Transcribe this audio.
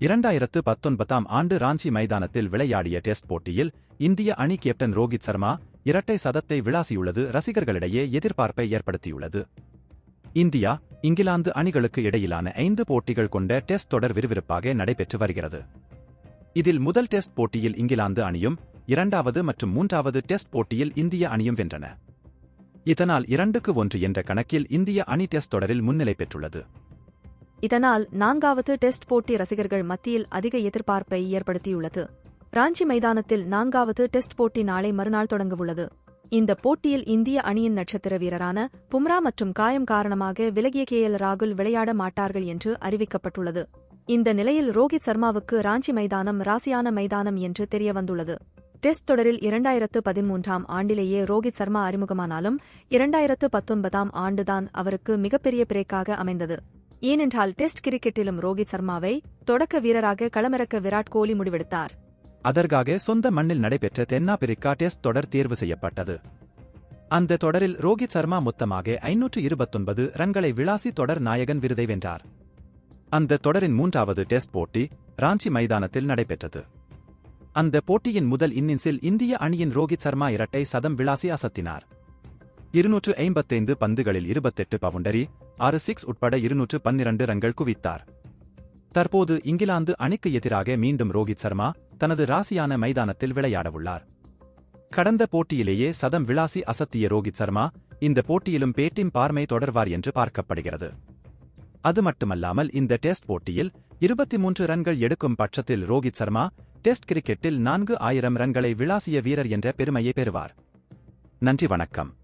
இரண்டாயிரத்து பத்தொன்பதாம் ஆண்டு ராஞ்சி மைதானத்தில் விளையாடிய டெஸ்ட் போட்டியில் இந்திய அணி கேப்டன் ரோஹித் சர்மா இரட்டை சதத்தை விளாசியுள்ளது ரசிகர்களிடையே எதிர்பார்ப்பை ஏற்படுத்தியுள்ளது. இந்தியா இங்கிலாந்து அணிகளுக்கு இடையிலான ஐந்து போட்டிகள் கொண்ட டெஸ்ட் தொடர் விறுவிறுப்பாக நடைபெற்று வருகிறது. இதில் முதல் டெஸ்ட் போட்டியில் இங்கிலாந்து அணியும் இரண்டாவது மற்றும் மூன்றாவது டெஸ்ட் போட்டியில் இந்திய அணியும் வென்றன. இதனால் இரண்டுக்கு ஒன்று என்ற கணக்கில் இந்திய அணி டெஸ்ட் தொடரில் முன்னிலை பெற்றுள்ளது. இதனால் நான்காவது டெஸ்ட் போட்டி ரசிகர்கள் மத்தியில் அதிக எதிர்பார்ப்பை ஏற்படுத்தியுள்ளது. ராஞ்சி மைதானத்தில் நான்காவது டெஸ்ட் போட்டி நாளை மறுநாள் தொடங்கவுள்ளது. இந்த போட்டியில் இந்திய அணியின் நட்சத்திர வீரரான பும்ரா மற்றும் காயம் காரணமாக விலகிய கே எல் ராகுல் விளையாட மாட்டார்கள் என்று அறிவிக்கப்பட்டுள்ளது. இந்த நிலையில் ரோஹித் சர்மாவுக்கு ராஞ்சி மைதானம் ராசியான மைதானம் என்று தெரியவந்துள்ளது. டெஸ்ட் தொடரில் இரண்டாயிரத்து பதிமூன்றாம் ஆண்டிலேயே ரோஹித் சர்மா அறிமுகமானாலும் இரண்டாயிரத்து பத்தொன்பதாம் ஆண்டுதான் அவருக்கு மிகப்பெரிய பிரேக்காக அமைந்தது. ஏனென்றால் டெஸ்ட் கிரிக்கெட்டிலும் ரோஹித் சர்மாவை தொடக்க வீரராக களமிறக்க விராட் கோலி முடிவெடுத்தார். அதற்காக சொந்த மண்ணில் நடைபெற்ற தென்னாப்பிரிக்கா டெஸ்ட் தொடர் தேர்வு செய்யப்பட்டது. அந்த தொடரில் ரோஹித் சர்மா மொத்தமாக ஐநூற்று இருபத்தொன்பது ரன்களை விளாசி தொடர் நாயகன் விருதை வென்றார். அந்த தொடரின் மூன்றாவது டெஸ்ட் போட்டி ராஞ்சி மைதானத்தில் நடைபெற்றது. அந்த போட்டியின் முதல் இன்னிங்ஸில் இந்திய அணியின் ரோஹித் சர்மா இரட்டை சதம் விளாசி அசத்தினார். இருநூற்று ஐம்பத்தைந்து பந்துகளில் இருபத்தெட்டு பவுண்டரி ஆறு சிக்ஸ் உட்பட இருநூற்று பன்னிரண்டு ரன்கள் குவித்தார். தற்போது இங்கிலாந்து அணிக்கு எதிராக மீண்டும் ரோஹித் சர்மா தனது ராசியான மைதானத்தில் விளையாடவுள்ளார். கடந்த போட்டியிலேயே சதம் விளாசி அசத்திய ரோஹித் சர்மா இந்த போட்டியிலும் பேட்டிம் பார்மை தொடர்வார் என்று பார்க்கப்படுகிறது. அது மட்டுமல்லாமல் இந்த டெஸ்ட் போட்டியில் இருபத்தி மூன்று ரன்கள் எடுக்கும் பட்சத்தில் ரோஹித் சர்மா டெஸ்ட் கிரிக்கெட்டில் நான்கு ஆயிரம் ரன்களை விளாசிய வீரர் என்ற பெருமையை பெறுவார். நன்றி வணக்கம்.